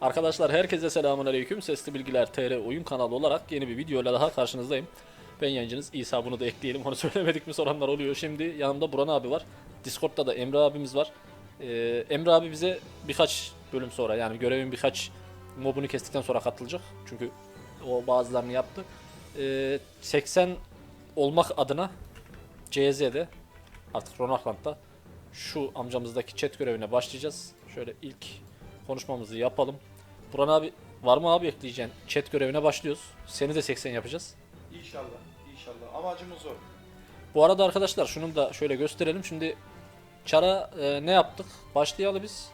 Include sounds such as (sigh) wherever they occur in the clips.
Arkadaşlar herkese selamun aleyküm. Sesli Bilgiler TR oyun kanalı olarak yeni bir videoyla daha karşınızdayım. Ben yayıncınız İsa bunu da ekleyelim. Onu (laughs) söylemedik mi soranlar oluyor. Şimdi yanımda Buran abi var. Discord'da da Emre abimiz var. Ee, Emre abi bize birkaç bölüm sonra yani görevin birkaç mobunu kestikten sonra katılacak. Çünkü o bazılarını yaptı. Ee, 80 olmak adına CZ'de artık Ronakland'da şu amcamızdaki chat görevine başlayacağız. Şöyle ilk konuşmamızı yapalım. Buran abi var mı abi ekleyeceğin? Chat görevine başlıyoruz. Seni de 80 yapacağız. İnşallah, inşallah. Amacımız o. Bu arada arkadaşlar şunu da şöyle gösterelim. Şimdi çara e, ne yaptık? Başlayalım biz.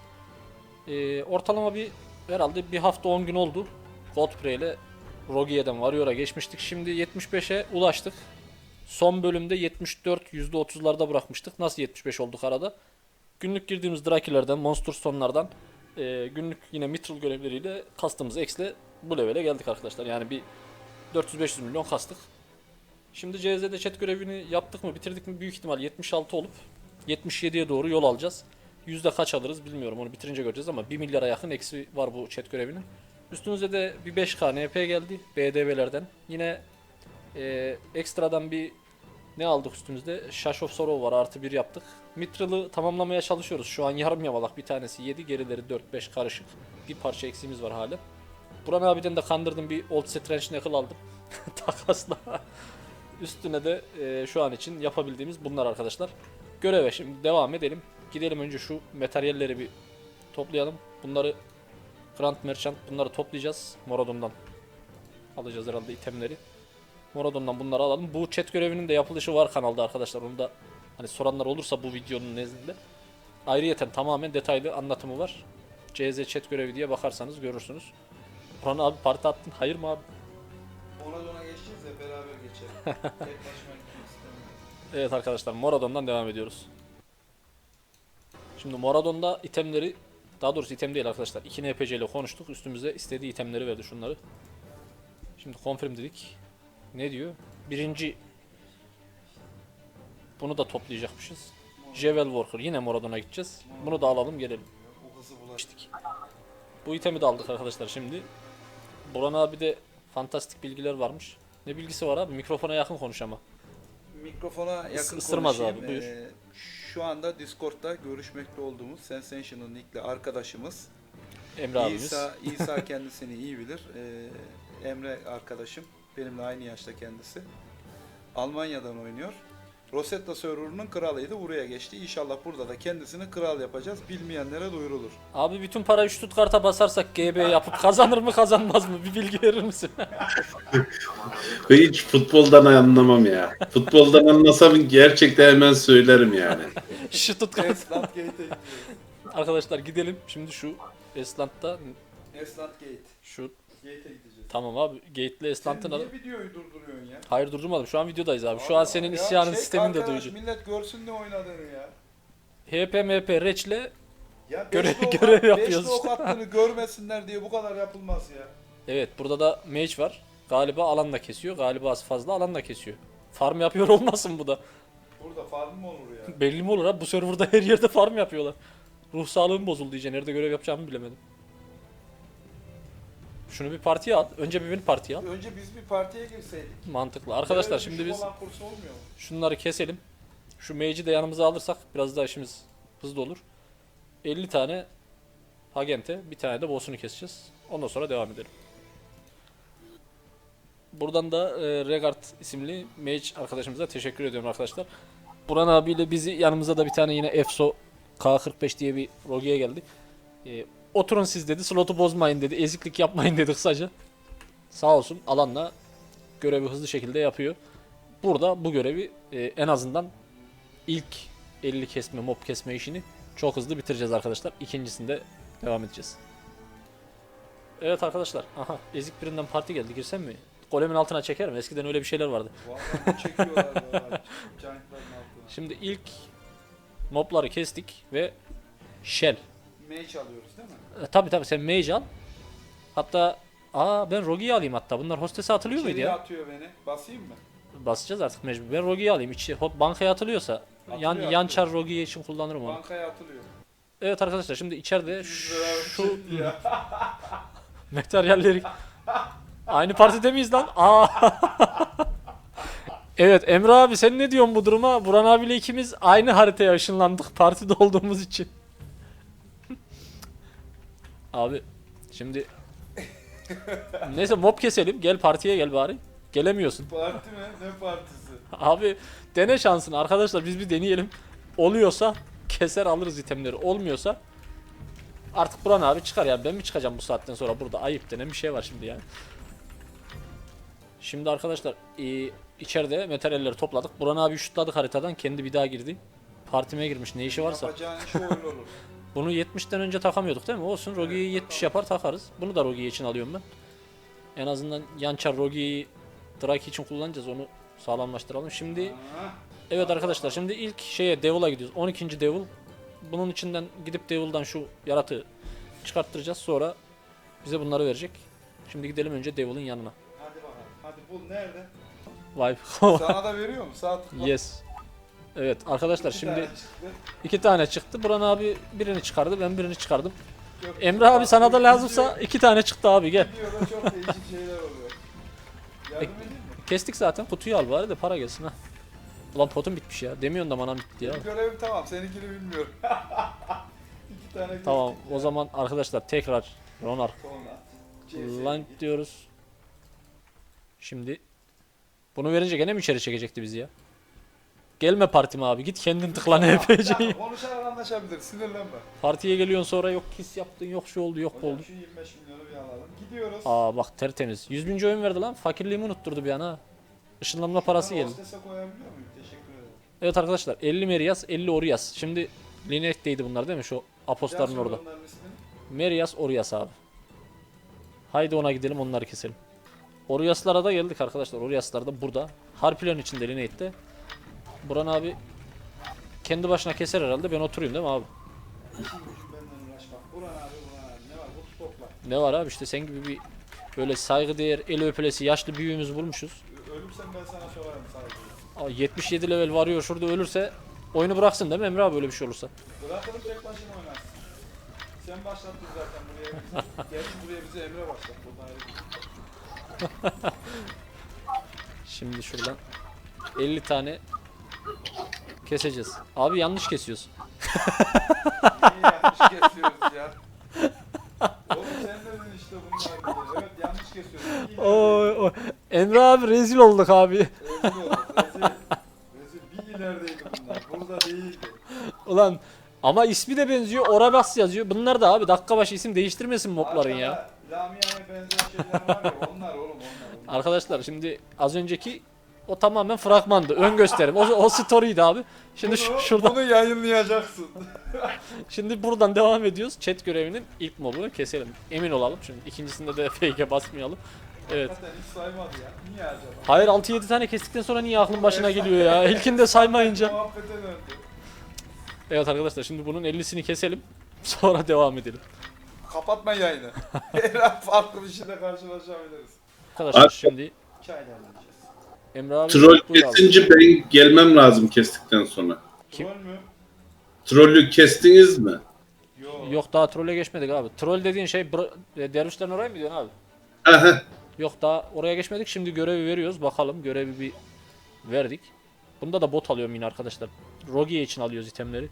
E, ortalama bir herhalde bir hafta 10 gün oldu. Godprey ile Rogia'dan Warrior'a geçmiştik. Şimdi 75'e ulaştık. Son bölümde 74 %30'larda bırakmıştık. Nasıl 75 olduk arada? Günlük girdiğimiz Drakilerden, Monster Stone'lardan e, günlük yine Mithril görevleriyle kastığımız X'le bu levele geldik arkadaşlar. Yani bir 400-500 milyon kastık. Şimdi CZ'de chat görevini yaptık mı bitirdik mi büyük ihtimal 76 olup 77'ye doğru yol alacağız. Yüzde kaç alırız bilmiyorum onu bitirince göreceğiz ama 1 milyara yakın eksi var bu chat görevinin. Üstümüze de bir 5K NP geldi BDV'lerden. Yine e, ekstradan bir ne aldık üstümüzde? Shash of Sorrow var artı bir yaptık. Mithral'ı tamamlamaya çalışıyoruz. Şu an yarım yamalak bir tanesi 7 gerileri 4-5 karışık. Bir parça eksiğimiz var hala. Buran abiden de kandırdım bir Old Strange Knuckle aldım. (laughs) Takasla. Üstüne de e, şu an için yapabildiğimiz bunlar arkadaşlar. Göreve şimdi devam edelim. Gidelim önce şu materyalleri bir toplayalım. Bunları Grand Merchant bunları toplayacağız. Moradon'dan alacağız herhalde itemleri. Moradon'dan bunları alalım. Bu chat görevinin de yapılışı var kanalda arkadaşlar. Onu da hani soranlar olursa bu videonun nezdinde. Ayrıyeten tamamen detaylı anlatımı var. CZ chat görevi diye bakarsanız görürsünüz. Buran abi parti attın. Hayır mı abi? Ona dona geçeceğiz de beraber geçelim. (laughs) Tek başıma gitmek istemiyorum. Evet arkadaşlar Moradon'dan devam ediyoruz. Şimdi Moradon'da itemleri daha doğrusu item değil arkadaşlar. 2 NPC ile konuştuk. Üstümüze istediği itemleri verdi şunları. Şimdi confirm dedik. Ne diyor? Birinci bunu da toplayacakmışız. Jewel Worker yine Moradon'a gideceğiz. Bunu da alalım gelelim. Bulaştık. Bu itemi de aldık arkadaşlar şimdi. Buran abi de fantastik bilgiler varmış. Ne bilgisi var abi? Mikrofona yakın konuş ama. Mikrofona yakın ısırmaz konuşayım. abi, buyur. Ee, şu anda Discord'da görüşmekte olduğumuz Sensational Nick'le arkadaşımız Emre abimiz. İsa, İsa (laughs) kendisini iyi bilir. Ee, Emre arkadaşım. Benimle aynı yaşta kendisi. Almanya'dan oynuyor. Rosetta server'ının kralıydı. Buraya geçti. İnşallah burada da kendisini kral yapacağız. Bilmeyenlere duyurulur. Abi bütün parayı Stuttgart'a basarsak GB yapıp kazanır mı kazanmaz mı? Bir bilgi verir misin? (laughs) Ben hiç futboldan anlamam ya. Futboldan anlasam gerçekten hemen söylerim yani. (laughs) Gate'e gidiyoruz. Arkadaşlar gidelim. Şimdi şu Estland'da Estland Gate. şu Gate'e gideceğiz. Tamam abi Gate'li Sen Estland'ın adı. niye videoyu durduruyorsun ya? Hayır durdurmadım. Şu an videodayız abi. Şu an senin Ya isyanın şey, sistemini de arkadaş, duyucu. Millet görsün ne oynadığını ya. HP MP Reç'le Ya Görev- beşli ok- görev yapıyoruz beşli ok işte. attığını görmesinler diye bu kadar yapılmaz ya. Evet burada da mage var. Galiba alan da kesiyor. Galiba az fazla alan da kesiyor. Farm yapıyor (laughs) olmasın bu da. Burada farm mı olur ya? Belli mi olur abi? Bu serverda her yerde farm yapıyorlar. Ruh sağlığım bozuldu iyice. Nerede görev yapacağımı bilemedim. Şunu bir partiye al. Önce bir beni partiye al. Önce biz bir partiye girseydik. Mantıklı. Arkadaşlar Görev şimdi düşük biz olan kursu olmuyor mu? şunları keselim. Şu mage'i de yanımıza alırsak biraz daha işimiz hızlı olur. 50 tane agente, bir tane de boss'unu keseceğiz. Ondan sonra devam edelim. Buradan da e, Regard isimli mage arkadaşımıza teşekkür ediyorum arkadaşlar. Buran abiyle bizi yanımıza da bir tane yine EFSO K45 diye bir rogiye geldi. E, oturun siz dedi, slotu bozmayın dedi, eziklik yapmayın dedi kısaca. Sağ olsun alanla görevi hızlı şekilde yapıyor. Burada bu görevi e, en azından ilk 50 kesme, mob kesme işini çok hızlı bitireceğiz arkadaşlar. İkincisinde devam edeceğiz. Evet arkadaşlar. Aha ezik birinden parti geldi. Girsem mi? Golemin altına çekerim. Eskiden öyle bir şeyler vardı. (laughs) Şimdi ilk mobları kestik ve Shell. Mage alıyoruz değil mi? E, tabi tabi sen Mage al. Hatta aa ben Rogi'yi alayım hatta. Bunlar hostese atılıyor muydu İçeriye ya? atıyor beni. Basayım mı? Basacağız artık mecbur. Ben Rogi'yi alayım. İçi, hop, bankaya atılıyorsa yan, Atılıyor, yan atılıyor. çar Rogi için kullanırım onu. Bankaya atılıyor. Evet arkadaşlar şimdi içeride 100 lira şu çıktı (laughs) (laughs) ya. Materyalleri. Aynı partide miyiz lan? Aa. (laughs) evet Emre abi sen ne diyorsun bu duruma? Buran abiyle ikimiz aynı haritaya ışınlandık partide olduğumuz için. Abi şimdi Neyse mob keselim. Gel partiye gel bari. Gelemiyorsun. Parti mi? Ne partisi? Abi dene şansını arkadaşlar biz bir deneyelim. Oluyorsa keser alırız itemleri. Olmuyorsa artık Buran abi çıkar ya. Ben mi çıkacağım bu saatten sonra burada? Ayıp denen bir şey var şimdi yani. Şimdi arkadaşlar e, içeride materyalleri topladık. Buran abi şutladık haritadan. Kendi bir daha girdi. Partime girmiş ne işi varsa. Yapacağın iş olur. (laughs) Bunu 70'ten önce takamıyorduk değil mi? Olsun Rogi'yi 70 yapar takarız. Bunu da Rogi için alıyorum ben. En azından Yançar Rogi'yi Drake için kullanacağız. Onu sağlamlaştıralım. Şimdi Evet arkadaşlar şimdi ilk şeye Devil'a gidiyoruz. 12. Devil. Bunun içinden gidip Devil'dan şu yaratığı çıkarttıracağız. Sonra bize bunları verecek. Şimdi gidelim önce Devil'ın yanına. hadi bakalım. Hadi bul nerede? Vay. Sana da veriyor mu? Sağ tıkla. yes. Evet arkadaşlar İki şimdi tane iki tane çıktı. Buran abi birini çıkardı. Ben birini çıkardım. Yok, Emre abi sana da lazımsa Gidiyor- iki tane çıktı abi gel. Gidiyor çok değişik şeyler oluyor. Yardım edeyim mi? Kestik zaten. Kutuyu al bari de para gelsin ha. Ulan potum bitmiş ya. Demiyorsun da manam bitti ya. Görevim tamam. Seninkini bilmiyorum. (laughs) İki tane Tamam o ya. zaman arkadaşlar tekrar Ronar Lan diyoruz. Şimdi bunu verince gene mi içeri çekecekti bizi ya? Gelme partime abi git kendin tıkla NPC'yi. Tamam, Konuşarak anlaşabiliriz. Sinirlenme. Partiye geliyorsun sonra yok kiss yaptın yok şu oldu yok bu Hocam oldu. şu 25 milyonu bir alalım. Gidiyoruz. Aa bak tertemiz. 100 binci oyun verdi lan. Fakirliğimi unutturdu bir an ha. Işınlanma parası geldi. hostese koyabiliyor muyum? Teşekkür ederim. Evet arkadaşlar 50 Merias 50 Orias. Şimdi Lineate'deydi bunlar değil mi şu apostların orada. onların ismini. Merias Orias abi. Haydi ona gidelim onları keselim. Orias'lara da geldik arkadaşlar. Orias'lar da burada. Harpilerin içinde Lineate'de. Buran abi kendi başına keser herhalde. Ben oturayım değil mi abi? Ne var? Abi işte sen gibi bir böyle saygıdeğer el öpülesi yaşlı büyüğümüz bulmuşuz. Ö- Ölürsem ben sana sorarım saygıyla. Aa, 77 level varıyor şurada ölürse oyunu bıraksın değil mi Emre abi öyle bir şey olursa? Bırakalım tek başına oynarsın. Sen başlattın zaten buraya. (laughs) Gerçi buraya bizi Emre başlattı. Şey. Şimdi şuradan 50 tane keseceğiz. Abi yanlış kesiyoruz. Niye yanlış kesiyoruz ya? Oğlum sen dedin işte bunlar diye. Evet yanlış kesiyoruz. İyi Oy, oy. Emre abi rezil olduk abi. Rezil olduk. Rezil. Rezil. Bir ilerideydi bunlar. Burada değildi. Ulan ama ismi de benziyor. Orabas yazıyor. Bunlar da abi dakika başı isim değiştirmesin mobların ya. Arkada Lamia'ya benzer şeyler var ya. Onlar oğlum onlar. onlar. Arkadaşlar şimdi az önceki o tamamen fragmandı. Ön gösterim. O, o story'di abi. Şimdi Bunu- şuradan Bunu yayınlayacaksın. (laughs) şimdi buradan devam ediyoruz. Chat görevinin ilk mobunu keselim. Emin olalım. Şimdi ikincisinde de (laughs) fake'e basmayalım. Evet. Hakikaten hiç saymadı ya. Niye acaba? Hayır 6-7 tane kestikten sonra niye aklın başına geliyor ya? İlkinde saymayınca. (laughs) Evet arkadaşlar şimdi bunun 50'sini keselim. Sonra devam edelim. Kapatma yayını. Her an farklı bir şeyle karşılaşabiliriz. Arkadaşlar şimdi oynayacağız. Emre abi Troll abi. kesince ben gelmem lazım kestikten sonra. Kim? Troll mü? Trollü kestiniz mi? Yok. Yok daha trolle geçmedik abi. Troll dediğin şey bro- e, dervişlerin oraya mı diyorsun abi? Aha. Yok daha oraya geçmedik. Şimdi görevi veriyoruz. Bakalım görevi bir verdik. Bunda da bot alıyorum yine arkadaşlar. Rogier için alıyoruz itemleri.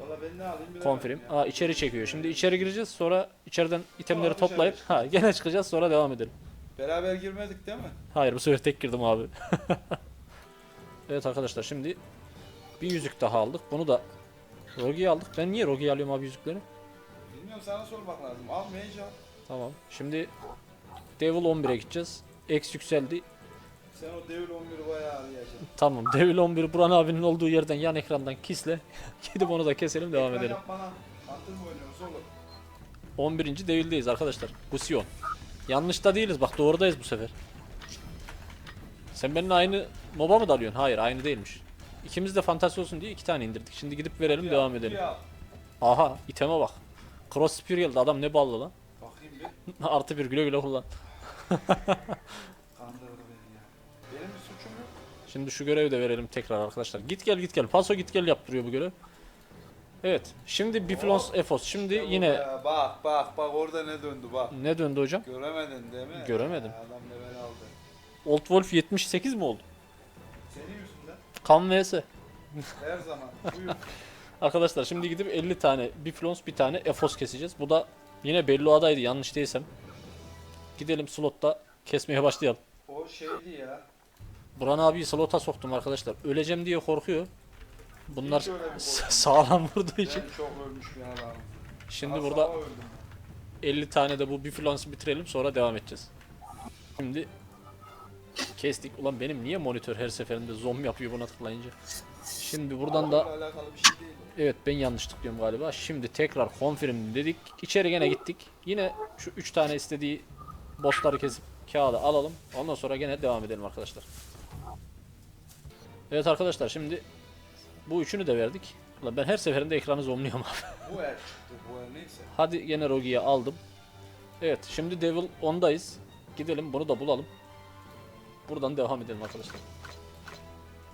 Valla ben ne alayım bilemedim Confirm. ya. Aa içeri çekiyor. Şimdi içeri gireceğiz. Sonra içeriden itemleri toplayıp (laughs) ha gene çıkacağız. Sonra devam edelim. Beraber girmedik değil mi? Hayır bu sefer tek girdim abi. (laughs) evet arkadaşlar şimdi bir yüzük daha aldık. Bunu da Rogi'ye aldık. Ben niye Rogi'ye alıyorum abi yüzükleri? Bilmiyorum sana sormak lazım. Al mage al. Tamam. Şimdi Devil 11'e gideceğiz. X yükseldi. Sen o Devil 11'i bayağı arayacaksın. Tamam. Devil 11 Buran abinin olduğu yerden yan ekrandan kisle. (laughs) Gidip onu da keselim devam Ekran edelim. yapma lan. Hunter mı oynuyoruz oğlum? 11. Devil'deyiz arkadaşlar. Gusion. Yanlış da değiliz. Bak doğrudayız bu sefer. Sen benimle aynı moba mı dalıyorsun? Hayır aynı değilmiş. İkimiz de fantasi olsun diye iki tane indirdik. Şimdi gidip verelim Bir devam edelim. al. Aha iteme bak. Cross spear geldi adam ne ballı lan. Bakayım bir. (laughs) Artı bir güle güle kullan. Ya. Şimdi şu görevi de verelim tekrar arkadaşlar. Git gel git gel. Paso git gel yaptırıyor bu görev. Evet. Şimdi Biflons Efos. Şimdi bu yine. Bak bak bak orada ne döndü bak. ne döndü hocam? Göremedin değil mi? Göremedim. Ya, adam level aldı. Old Wolf 78 mi oldu? Senin yüzünden Kan vs. her zaman. (laughs) Buyur. Arkadaşlar şimdi gidip 50 tane Biflons bir tane Efos keseceğiz. Bu da yine Bellua'daydı yanlış değilsem. Gidelim slotta kesmeye başlayalım. o şeydi ya. Buran abiyi slota soktum arkadaşlar. Öleceğim diye korkuyor. Bunlar Hiç öyle bir korku yok. sağlam vurduğu için. Ben çok ölmüş bir adamım. Şimdi Daha burada öldüm. 50 tane de bu Biflons'u bitirelim sonra devam edeceğiz. Şimdi kestik. Ulan benim niye monitör her seferinde zoom yapıyor buna tıklayınca? Şimdi buradan da Onunla alakalı bir şey değil. Evet ben yanlış tıklıyorum galiba. Şimdi tekrar confirm dedik. İçeri gene gittik. Yine şu 3 tane istediği bossları kesip kağıdı alalım. Ondan sonra gene devam edelim arkadaşlar. Evet arkadaşlar şimdi bu üçünü de verdik. Ulan ben her seferinde ekranı zoomluyorum abi. Bu el çıktı bu el neyse. Hadi gene Rogi'yi aldım. Evet şimdi Devil 10'dayız. Gidelim bunu da bulalım. Buradan devam edelim arkadaşlar.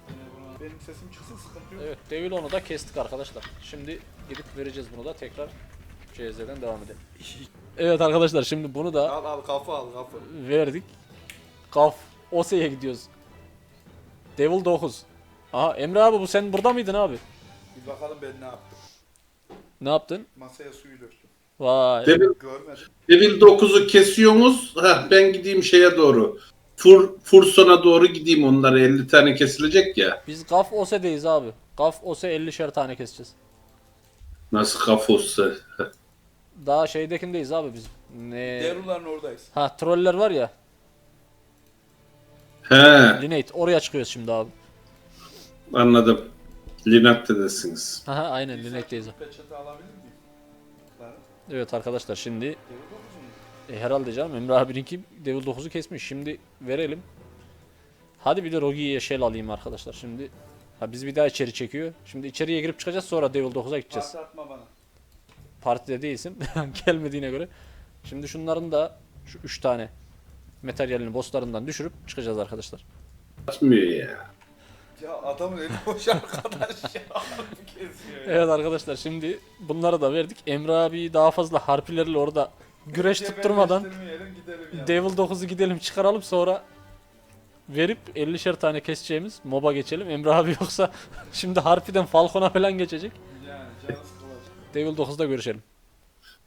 Yine Benim sesim çıksın sıkıntı yok. Evet Devil 10'u da kestik arkadaşlar. Şimdi gidip vereceğiz bunu da tekrar CZ'den devam edelim. Evet arkadaşlar şimdi bunu da Al al kafa al kafa. verdik. Kaf Ose'ye gidiyoruz. Devil 9. Aha Emre abi bu sen burada mıydın abi? Bir bakalım ben ne yaptım. Ne yaptın? Masaya suyu döktüm. Vay. Devil, Görmedim. Devil 9'u kesiyorsunuz. Heh, ben gideyim şeye doğru. Fur, Furson'a doğru gideyim onları 50 tane kesilecek ya. Biz Gaf Ose'deyiz abi. Gaf Ose 50'şer tane keseceğiz. Nasıl kafossa. Daha şeydekindeyiz abi biz. Ne? Devruların oradayız. Ha troller var ya. He Linate oraya çıkıyoruz şimdi abi. Anladım. Linak'tedesiniz. Aha aynen Peçete alabilir miyim? Lan, Evet arkadaşlar şimdi mu? e, herhalde canım Emre abininki Devil 9'u kesmiş. Şimdi verelim. Hadi bir de Rogi'ye shell alayım arkadaşlar. Şimdi ha biz bir daha içeri çekiyor. Şimdi içeriye girip çıkacağız sonra Devil 9'a gideceğiz. Parti atma bana. Partide değilsin. (laughs) Gelmediğine göre. Şimdi şunların da şu 3 tane materyalini bosslarından düşürüp çıkacağız arkadaşlar. Atmıyor ya. Ya adamın eli boş arkadaş ya. Harbi kesiyor ya. Evet arkadaşlar şimdi bunları da verdik. Emre abi daha fazla harpilerle orada güreş tutturmadan Cebelleştirmeyelim, gidelim ya. Devil 9'u gidelim çıkaralım sonra verip 50'şer tane keseceğimiz moba geçelim. Emre abi yoksa (laughs) şimdi harpiden Falcon'a falan geçecek. Yani canı sıkılacak. Devil 9'da görüşelim.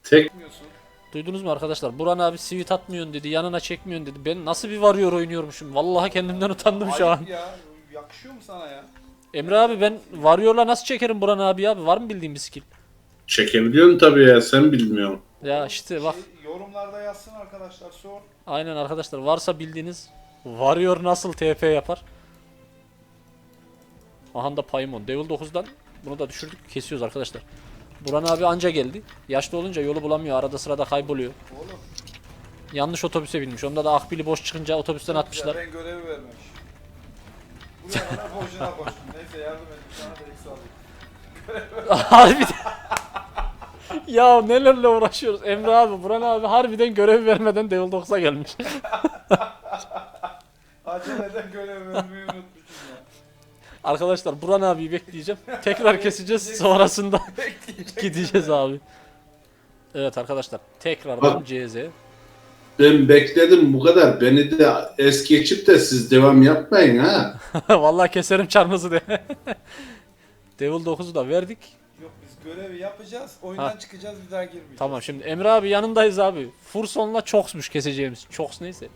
Tek Bilmiyorsun. Duydunuz mu arkadaşlar? Buran abi sivit atmıyorsun dedi. Yanına çekmiyorsun dedi. Ben nasıl bir varıyor oynuyormuşum. Vallahi kendimden utandım şu an. Ayıp ya. Yakışıyor mu sana ya? Emre abi ben varıyorla nasıl çekerim Buran abi abi? Var mı bildiğin bir skill? çekebiliyorsun tabii ya sen bilmiyorsun. Ya işte bak. Şey, yorumlarda yazsın arkadaşlar sor. Aynen arkadaşlar varsa bildiğiniz varıyor nasıl TP yapar? Aha da Paimon. Devil 9'dan bunu da düşürdük. Kesiyoruz arkadaşlar. Buran abi anca geldi. Yaşlı olunca yolu bulamıyor. Arada sırada kayboluyor. Oğlum. Yanlış otobüse binmiş. Onda da akbili boş çıkınca otobüsten atmışlar. Ya ben görevi vermemiş. Buraya kadar boşuna koştum. Neyse yardım edin sana da eksi alayım. (laughs) Ya nelerle uğraşıyoruz. Emre abi, Buran abi harbiden görev vermeden Devil 9'a gelmiş. Aceleden görev vermeyi unutmuşum ya. Arkadaşlar Buran abiyi bekleyeceğim. Tekrar keseceğiz. Sonrasında gideceğiz abi. Evet arkadaşlar tekrardan CZ. Ben bekledim bu kadar. Beni de es geçip de siz devam yapmayın ha. (laughs) Vallahi keserim çarmızı de. (laughs) Devil 9'u da verdik. Yok biz görevi yapacağız. Oyundan Ha. çıkacağız bir daha girmeyeceğiz. Tamam şimdi Emre abi yanındayız abi. Furson'la Çoks'muş keseceğimiz. Çoks neyse.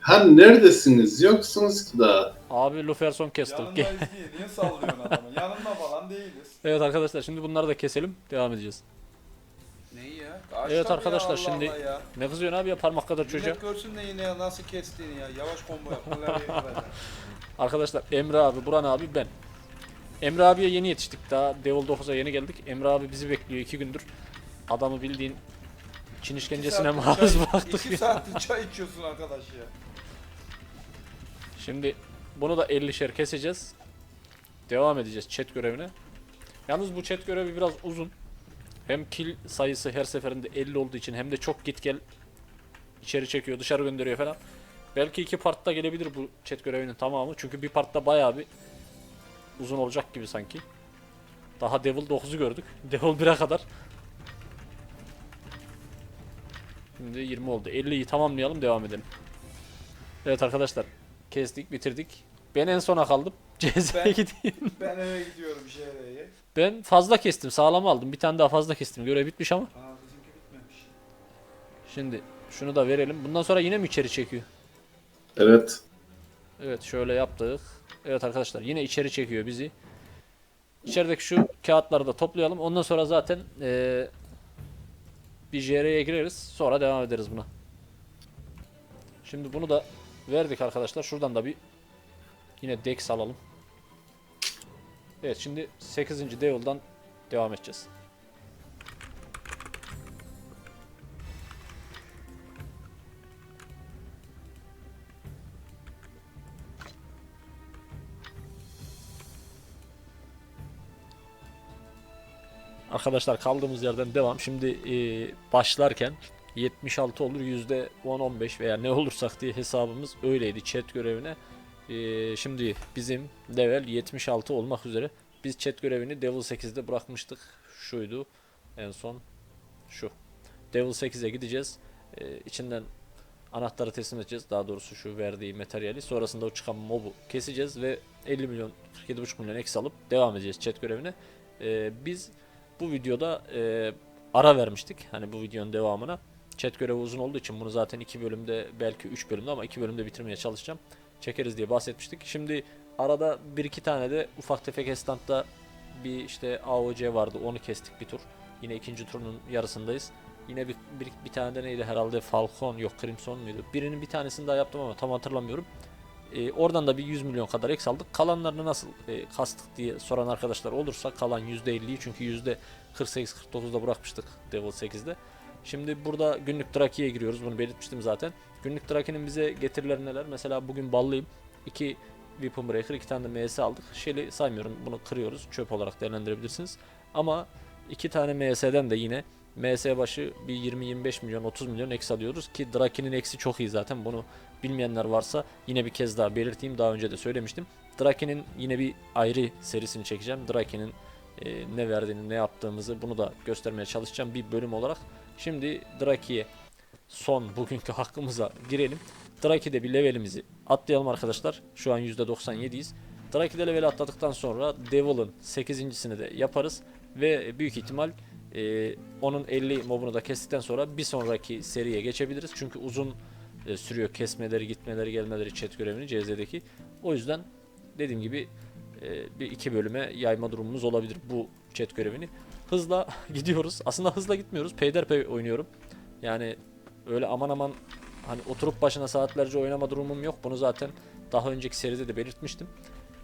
Ha neredesiniz? Yoksunuz ki daha. Abi Luferson kestik. Yanındayız diye (laughs) niye sallıyorsun adamı? Yanında falan değiliz. evet arkadaşlar şimdi bunları da keselim. Devam edeceğiz. Ya? Evet arkadaşlar, Allah şimdi- Allah ya. Ne kızıyorsun abi ya parmak kadar çocuğa. Millet görsün de yine nasıl kestiğini ya. Yavaş combo yap. (laughs) Arkadaşlar Emre abi, Buran abi ben. Emre abiye yeni yetiştik daha Devil 9'a yeni geldik. Emre abi bizi bekliyor iki gündür. Adamı bildiğin Çin işkencesine İki saattir maruz çay- bıraktık. İki ya. saattir çay içiyorsun arkadaş ya. Şimdi bunu da 50'şer keseceğiz. Devam edeceğiz chat görevine. Yalnız bu chat görevi biraz uzun. Hem kill sayısı her seferinde 50 olduğu için hem de çok git gel içeri çekiyor, dışarı gönderiyor falan. Belki iki partta gelebilir bu chat görevinin tamamı. Çünkü bir partta bayağı bir uzun olacak gibi sanki. Daha Devil 9'u gördük. (laughs) Devil 1'e kadar. Şimdi 20 oldu. 50'yi tamamlayalım devam edelim. Evet arkadaşlar. Kestik bitirdik. Ben en sona kaldım. (laughs) Ben- gideyim. Ben eve gidiyorum JR'ye. Ben fazla kestim. Sağlam aldım. Bir tane daha fazla kestim. Görev bitmiş ama. Aa bizimki bitmemiş. Şimdi şunu da verelim. Bundan sonra yine mi içeri çekiyor? Evet. Evet şöyle yaptık. Evet arkadaşlar yine içeri çekiyor bizi. İçerideki şu kağıtları da toplayalım. Ondan sonra zaten eee bir JR'ye gireriz. Sonra devam ederiz buna. Şimdi bunu da verdik arkadaşlar. Şuradan da bir yine Dex alalım. Evet şimdi 8. Devil'dan devam edeceğiz. Arkadaşlar kaldığımız yerden devam. Şimdi e, başlarken 76 olur %10-15 veya ne olursak diye hesabımız öyleydi chat görevine. E, şimdi bizim level 76 olmak üzere. Biz chat görevini Devil 8'de bırakmıştık. Şuydu en son şu. Devil 8'e gideceğiz. E, içinden anahtarı teslim edeceğiz. Daha doğrusu şu verdiği materyali. Sonrasında o çıkan mobu keseceğiz ve 50 milyon 47,5 milyon eksi alıp devam edeceğiz chat görevine. E, biz bu videoda e, ara vermiştik. Hani bu videonun devamına. Chat görevi uzun olduğu için bunu zaten iki bölümde belki 3 bölümde ama iki bölümde bitirmeye çalışacağım. Çekeriz diye bahsetmiştik. Şimdi arada bir iki tane de ufak tefek estantta bir işte AOC vardı. Onu kestik bir tur. Yine ikinci turun yarısındayız. Yine bir, bir, bir tane de neydi herhalde Falcon yok Crimson muydu? Birinin bir tanesini daha yaptım ama tam hatırlamıyorum. E, oradan da bir 100 milyon kadar eks aldık. Kalanlarını nasıl e, kastık diye soran arkadaşlar olursa kalan %50'yi çünkü %48-49'da bırakmıştık Devil 8'de. Şimdi burada günlük Draki'ye giriyoruz. Bunu belirtmiştim zaten. Günlük Draki'nin bize getirileri neler? Mesela bugün ballıyım. 2 Weapon Breaker, 2 tane de MS aldık. Şeyli saymıyorum. Bunu kırıyoruz. Çöp olarak değerlendirebilirsiniz. Ama 2 tane MS'den de yine MS başı bir 20-25 milyon 30 milyon eksi alıyoruz ki Draki'nin eksi çok iyi zaten bunu bilmeyenler varsa yine bir kez daha belirteyim daha önce de söylemiştim. Draki'nin yine bir ayrı serisini çekeceğim. Draki'nin e, ne verdiğini ne yaptığımızı bunu da göstermeye çalışacağım bir bölüm olarak. Şimdi Draki'ye son bugünkü hakkımıza girelim. Draki'de bir levelimizi atlayalım arkadaşlar. Şu an %97'yiz. Draki'de level atladıktan sonra Devil'ın 8.sini de yaparız. Ve büyük ihtimal e, onun 50 mobunu da kestikten sonra bir sonraki seriye geçebiliriz. Çünkü uzun e, sürüyor kesmeleri, gitmeleri, gelmeleri chat görevini CZ'deki. O yüzden dediğim gibi e, bir iki bölüme yayma durumumuz olabilir bu chat görevini. Hızla (laughs) gidiyoruz. Aslında hızla gitmiyoruz. Peyderpey oynuyorum. Yani öyle aman aman hani oturup başına saatlerce oynama durumum yok. Bunu zaten daha önceki seride de belirtmiştim.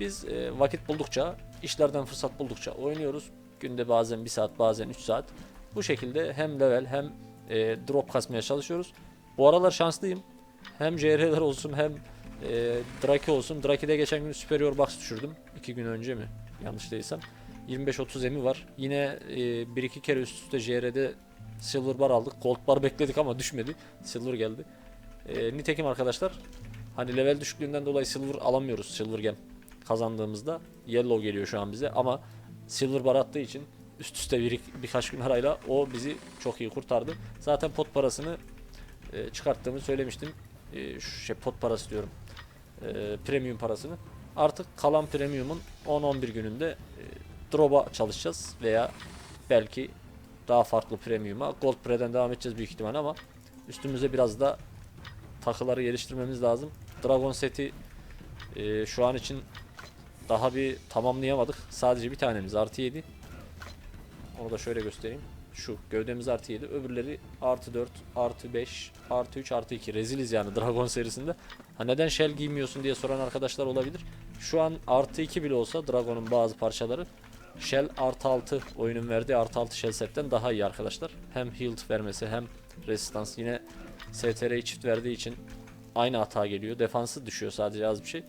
Biz e, vakit buldukça, işlerden fırsat buldukça oynuyoruz. Günde bazen 1 saat, bazen 3 saat. Bu şekilde hem level hem e, drop kasmaya çalışıyoruz. Bu aralar şanslıyım. Hem JR'ler olsun hem e, Draki olsun. Draki'de geçen gün Superior Box düşürdüm. 2 gün önce mi? Yanlış değilsem. 25-30 emi var. Yine e, bir iki kere üst üste JR'de Silver Bar aldık. Gold Bar bekledik ama düşmedi. Silver geldi. E, nitekim arkadaşlar hani level düşüklüğünden dolayı Silver alamıyoruz Silver Gem kazandığımızda. Yellow geliyor şu an bize ama Silver Bar attığı için üst üste bir, birkaç gün arayla o bizi çok iyi kurtardı. Zaten pot parasını e, çıkarttığımı söylemiştim. E, şey pot parası diyorum. E, premium parasını. Artık kalan premium'un 10-11 gününde drop'a çalışacağız veya belki daha farklı premium'a Gold Pre'den devam edeceğiz büyük ihtimal ama üstümüze biraz da takıları geliştirmemiz lazım. Dragon seti e, şu an için daha bir tamamlayamadık. Sadece bir tanemiz artı 7. Onu da şöyle göstereyim. Şu gövdemiz artı 7. Öbürleri artı 4, artı 5, artı 3, artı 2. Reziliz yani (laughs) Dragon serisinde. Ha neden shell giymiyorsun diye soran arkadaşlar olabilir. Şu an artı 2 bile olsa Dragon'un bazı parçaları Shell artı 6 oyunun verdiği artı 6 Shell setten daha iyi arkadaşlar. Hem healed vermesi hem resistance yine STR'yi çift verdiği için aynı hata geliyor. Defansı düşüyor sadece az bir şey.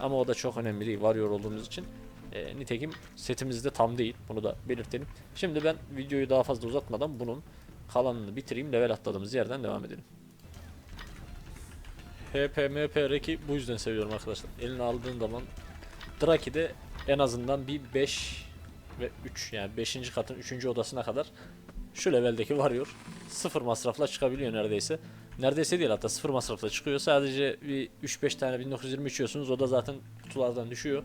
Ama o da çok önemli değil. Varıyor olduğumuz için. E, nitekim setimiz de tam değil. Bunu da belirtelim. Şimdi ben videoyu daha fazla uzatmadan bunun kalanını bitireyim. Level atladığımız yerden devam edelim. HP, MP, Reki bu yüzden seviyorum arkadaşlar. Eline aldığın zaman Draki'de en azından bir 5 ve 3 yani 5. katın 3. odasına kadar şu leveldeki varıyor. Sıfır masrafla çıkabiliyor neredeyse. Neredeyse değil hatta sıfır masrafla çıkıyor. Sadece bir 3-5 tane 1920 içiyorsunuz. O da zaten kutulardan düşüyor.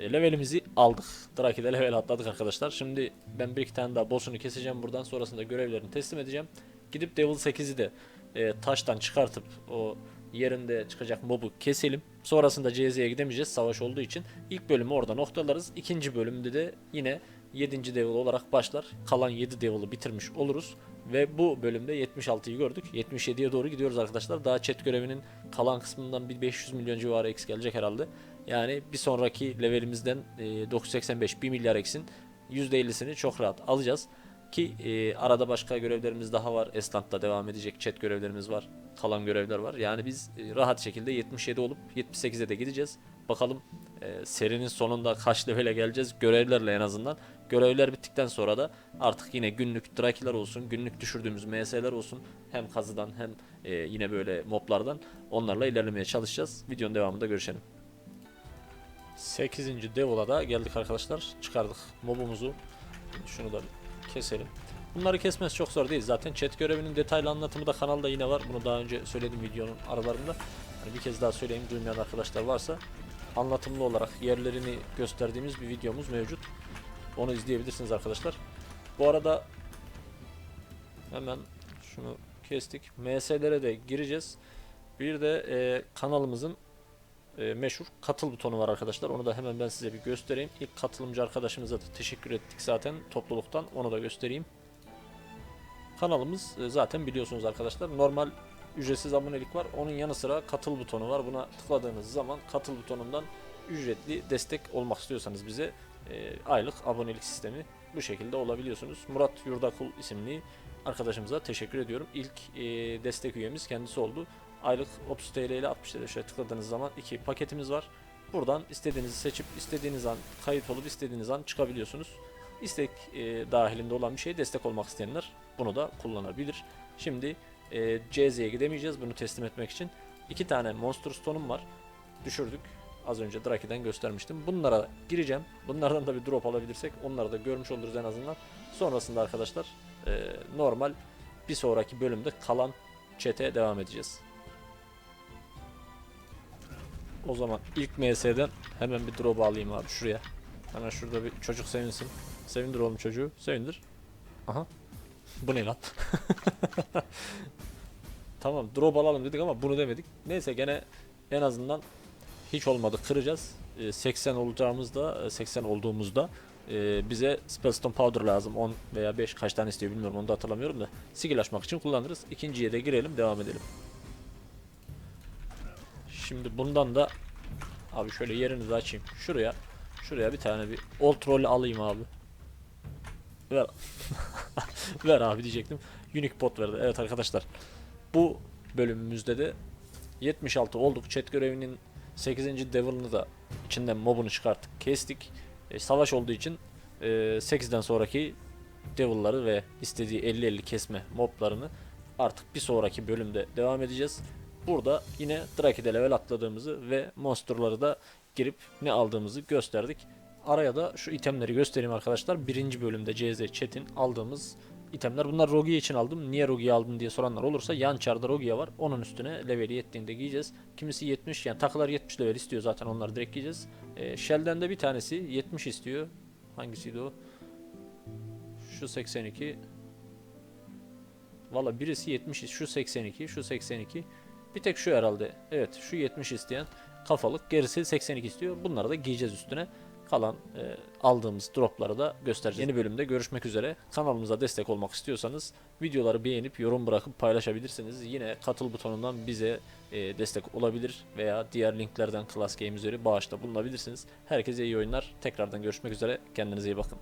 E, levelimizi aldık. Draki'de level atladık arkadaşlar. Şimdi ben bir iki tane daha boss'unu keseceğim buradan. Sonrasında görevlerini teslim edeceğim. Gidip Devil 8'i de e, taştan çıkartıp o yerinde çıkacak mobu keselim. Sonrasında CZ'ye gidemeyeceğiz savaş olduğu için. İlk bölümü orada noktalarız. İkinci bölümde de yine 7. devil olarak başlar. Kalan 7 devil'ı bitirmiş oluruz. Ve bu bölümde 76'yı gördük. 77'ye doğru gidiyoruz arkadaşlar. Daha chat görevinin kalan kısmından bir 500 milyon civarı eks gelecek herhalde. Yani bir sonraki levelimizden e, 985 1 milyar eksin %50'sini çok rahat alacağız. Ki e, arada başka görevlerimiz daha var. Esnaf'ta devam edecek chat görevlerimiz var. Kalan görevler var. Yani biz e, rahat şekilde 77 olup 78'e de gideceğiz. Bakalım e, serinin sonunda kaç levele geleceğiz görevlerle en azından. Görevler bittikten sonra da artık yine günlük drakiler olsun, günlük düşürdüğümüz MS'ler olsun. Hem kazıdan hem e, yine böyle moblardan onlarla ilerlemeye çalışacağız. Videonun devamında görüşelim. 8. Devil'a da geldik arkadaşlar. Çıkardık mobumuzu. Şunu da keselim. Bunları kesmesi çok zor değil. Zaten chat görevinin detaylı anlatımı da kanalda yine var. Bunu daha önce söyledim videonun aralarında. Hani bir kez daha söyleyeyim duymayan arkadaşlar varsa. Anlatımlı olarak yerlerini gösterdiğimiz bir videomuz mevcut. Onu izleyebilirsiniz arkadaşlar. Bu arada hemen şunu kestik. MS'lere de gireceğiz. Bir de e, kanalımızın e, meşhur katıl butonu var arkadaşlar. Onu da hemen ben size bir göstereyim. İlk katılımcı arkadaşımıza da teşekkür ettik zaten topluluktan. Onu da göstereyim. Kanalımız e, zaten biliyorsunuz arkadaşlar. Normal ücretsiz abonelik var. Onun yanı sıra katıl butonu var. Buna tıkladığınız zaman katıl butonundan ücretli destek olmak istiyorsanız bize e, aylık abonelik sistemi bu şekilde olabiliyorsunuz. Murat Yurdakul isimli arkadaşımıza teşekkür ediyorum. İlk e, destek üyemiz kendisi oldu. Aylık 30 TL ile 60 TL şöyle tıkladığınız zaman iki paketimiz var. Buradan istediğinizi seçip istediğiniz an kayıt olup istediğiniz an çıkabiliyorsunuz. İstek e, dahilinde olan bir şey destek olmak isteyenler bunu da kullanabilir. Şimdi e, CZ'ye gidemeyeceğiz bunu teslim etmek için. iki tane Monster Stone'um var. Düşürdük. Az önce Draki'den göstermiştim. Bunlara gireceğim. Bunlardan da bir drop alabilirsek onları da görmüş oluruz en azından. Sonrasında arkadaşlar e, normal bir sonraki bölümde kalan chat'e devam edeceğiz. O zaman ilk MS'den hemen bir drop alayım abi şuraya. Hemen şurada bir çocuk sevinsin. Sevindir oğlum çocuğu. Sevindir. Aha. Bu ne lan? (laughs) tamam drop alalım dedik ama bunu demedik. Neyse gene en azından hiç olmadı kıracağız. Ee, 80 olacağımızda e, 80 olduğumuzda e, bize Spellstone Powder lazım. 10 veya 5 kaç tane istiyor bilmiyorum onu da hatırlamıyorum da. Skill açmak için kullanırız. İkinciye de girelim devam edelim. Şimdi bundan da abi şöyle yerinizi açayım. Şuraya şuraya bir tane bir old roll alayım abi. Ver. (laughs) Ver abi diyecektim. Unique pot verdi. Evet arkadaşlar. Bu bölümümüzde de 76 olduk. Chat görevinin 8. Devil'ını da içinden mobunu çıkarttık. Kestik. E, savaş olduğu için e, 8'den sonraki Devil'ları ve istediği 50-50 kesme moblarını artık bir sonraki bölümde devam edeceğiz. Burada yine Draki'de level atladığımızı ve monsterları da girip ne aldığımızı gösterdik. Araya da şu itemleri göstereyim arkadaşlar. Birinci bölümde CZ Chat'in aldığımız itemler. Bunlar Rogia için aldım. Niye Rogia aldın diye soranlar olursa yan çarda Rogia var. Onun üstüne leveli yettiğinde giyeceğiz. Kimisi 70 yani takılar 70 level istiyor zaten onları direkt giyeceğiz. Ee, Shell'den de bir tanesi 70 istiyor. Hangisiydi o? Şu 82. Valla birisi 70 şu 82 şu 82. Bir tek şu herhalde. Evet şu 70 isteyen kafalık. Gerisi 82 istiyor. Bunları da giyeceğiz üstüne. Kalan e, aldığımız dropları da göstereceğiz. Yeni bölümde görüşmek üzere. Kanalımıza destek olmak istiyorsanız videoları beğenip yorum bırakıp paylaşabilirsiniz. Yine katıl butonundan bize e, destek olabilir veya diğer linklerden Class Game üzeri bağışta bulunabilirsiniz. Herkese iyi oyunlar. Tekrardan görüşmek üzere. Kendinize iyi bakın.